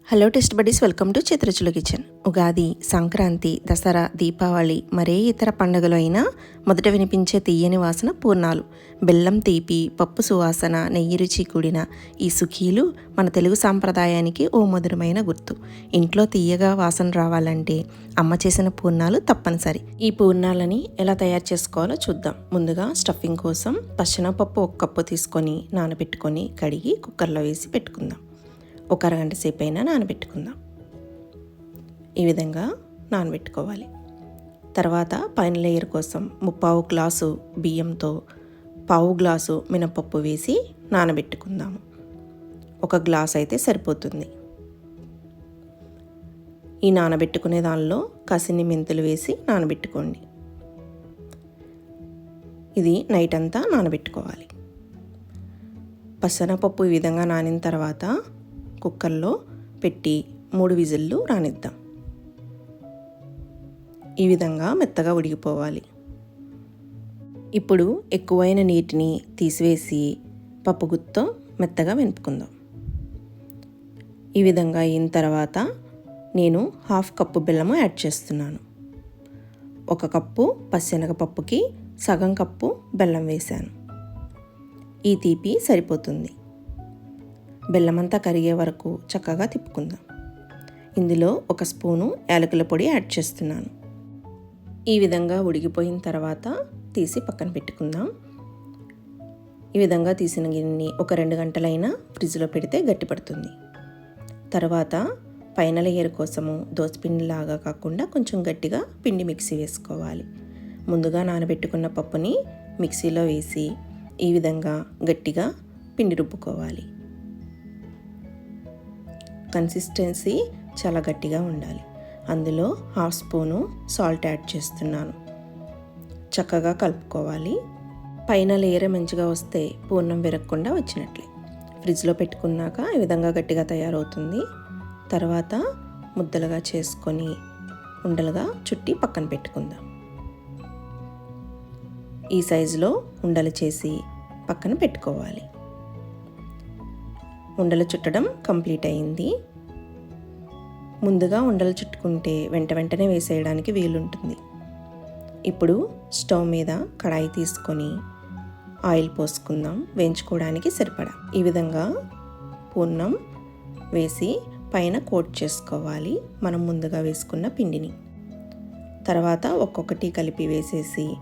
Hello taste buddies welcome to చిత్రచుల kitchen Ugadi Sankranti Dasara Deepavali మరే ఇతర పండుగలు అయినా మొదట వినిపించే తీయని వాసన పూర్ణాలు. బెల్లం తీపి పప్పు సువాసన నెయ్యి రుచి కూడిన ఈ సుఖీలు మన తెలుగు సాంప్రదాయానికి ఓ మధురమైన గుర్తు. ఇంట్లో తీయగా వాసన రావాలంటే అమ్మ చేసిన పూర్ణాలు తప్పనిసరి. ఈ పూర్ణాలని ఎలా తయారు చేసుకోవాలో చూద్దాం. ముందుగా స్టఫింగ్ కోసం పచ్చెనపప్పు ఒక కప్పు తీసుకొని నానబెట్టుకొని కడిగి కుక్కర్లో వేసి పెట్టుకుందాం. ఒక అరగంట సేపు అయినా నానబెట్టుకుందాం. ఈ విధంగా నానబెట్టుకోవాలి. తర్వాత పైన లేయర్ కోసం ముప్పావు గ్లాసు బియ్యంతో పావు గ్లాసు మినపప్పు వేసి నానబెట్టుకుందాము. ఒక గ్లాస్ అయితే సరిపోతుంది. ఈ నానబెట్టుకునే దానిలో కసిని మెంతులు వేసి నానబెట్టుకోండి. ఇది నైట్ అంతా నానబెట్టుకోవాలి. పసనపప్పు ఈ విధంగా నానిన తర్వాత కుక్కర్లో పెట్టి మూడు విజిల్లు రానిద్దాం. ఈ విధంగా మెత్తగా ఉడికిపోవాలి. ఇప్పుడు ఎక్కువైన నీటిని తీసివేసి పప్పు గుత్తో మెత్తగా వెనుపుకుందాం. ఈ విధంగా అయిన తర్వాత నేను హాఫ్ కప్పు బెల్లము యాడ్ చేస్తున్నాను. ఒక కప్పు పప్పుకి సగం కప్పు బెల్లం వేశాను. ఈ తీపి సరిపోతుంది. బెల్లమంతా కరిగే వరకు చక్కగా తిప్పుకుందాం. ఇందులో ఒక స్పూను యాలకుల పొడి యాడ్ చేస్తున్నాను. ఈ విధంగా ఉడికిపోయిన తర్వాత తీసి పక్కన పెట్టుకుందాం. ఈ విధంగా తీసిన గిన్నెని ఒక రెండు గంటలైనా ఫ్రిడ్జ్లో పెడితే గట్టిపడుతుంది. తర్వాత పైన లేయర్ కోసము దోసపిండిలాగా కాకుండా కొంచెం గట్టిగా పిండి మిక్సీ వేసుకోవాలి. ముందుగా నానబెట్టుకున్న పప్పుని మిక్సీలో వేసి ఈ విధంగా గట్టిగా పిండి రుబ్బుకోవాలి. కన్సిస్టెన్సీ చాలా గట్టిగా ఉండాలి. అందులో హాఫ్ స్పూను సాల్ట్ యాడ్ చేస్తున్నాను. చక్కగా కలుపుకోవాలి. పైన లేయర్ మంచిగా వస్తే పూర్ణం విరగకుండా వచ్చినట్లే. ఫ్రిడ్జ్లో పెట్టుకున్నాక ఈ విధంగా గట్టిగా తయారవుతుంది. తర్వాత ముద్దలుగా చేసుకొని ఉండలుగా చుట్టి పక్కన పెట్టుకుందాం. ఈ సైజులో ఉండలు చేసి పక్కన పెట్టుకోవాలి. ఉండలు చుట్టడం కంప్లీట్ అయింది. ముందుగా ఉండలు చుట్టుకుంటే వెంట వెంటనే వేసేయడానికి వీలుంటుంది. ఇప్పుడు స్టవ్ మీద కడాయి తీసుకొని ఆయిల్ పోసుకుందాం. వేయించుకోవడానికి సరిపడా. ఈ విధంగా పూర్ణం వేసి పైన కోట్ చేసుకోవాలి. మనం ముందుగా వేసుకున్న పిండిని. తర్వాత ఒక్కొక్కటి కలిపి వేసేసి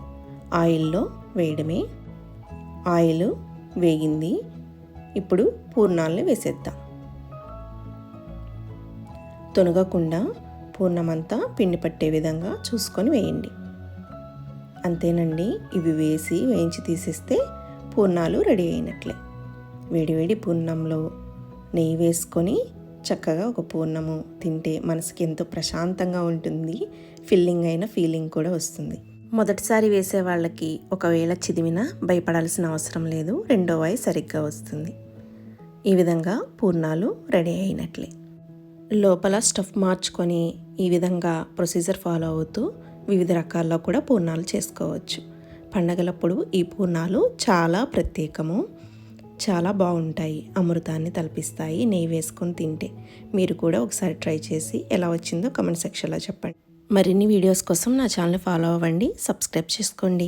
ఆయిల్లో వేయడమే. ఆయిల్ వేగింది. ఇప్పుడు పూర్ణాలని వేసేద్దాం. తొనగకుండా పూర్ణమంతా పిండి పట్టే విధంగా చూసుకొని వేయండి. అంతేనండి ఇవి వేసి వేయించి తీసేస్తే పూర్ణాలు రెడీ అయినట్లే. వేడివేడి పూర్ణంలో నెయ్యి వేసుకొని చక్కగా ఒక పూర్ణము తింటే మనసుకి ఎంతో ప్రశాంతంగా ఉంటుంది ఫిల్లింగ్ అయిన ఫీలింగ్ కూడా వస్తుంది. మొదటిసారి వేసే వాళ్ళకి ఒకవేళ చిదిమినా భయపడాల్సిన అవసరం లేదు. రెండో వాయి సరిగ్గా వస్తుంది. ఈ విధంగా పూర్ణాలు రెడీ అయినట్లే. లోపల స్టఫ్ మార్చుకొని ఈ విధంగా ప్రొసీజర్ ఫాలో అవుతూ వివిధ రకాల్లో కూడా పూర్ణాలు చేసుకోవచ్చు. పండగలప్పుడు ఈ పూర్ణాలు చాలా ప్రత్యేకము. చాలా బాగుంటాయి. అమృతాన్ని తలపిస్తాయి. నెయ్యి వేసుకొని తింటే. మీరు కూడా ఒకసారి ట్రై చేసి ఎలా వచ్చిందో కమెంట్ సెక్షన్లో చెప్పండి. మరిన్ని వీడియోస్ కోసం నా ఛానల్ ఫాలో అవ్వండి సబ్స్క్రైబ్ చేసుకోండి.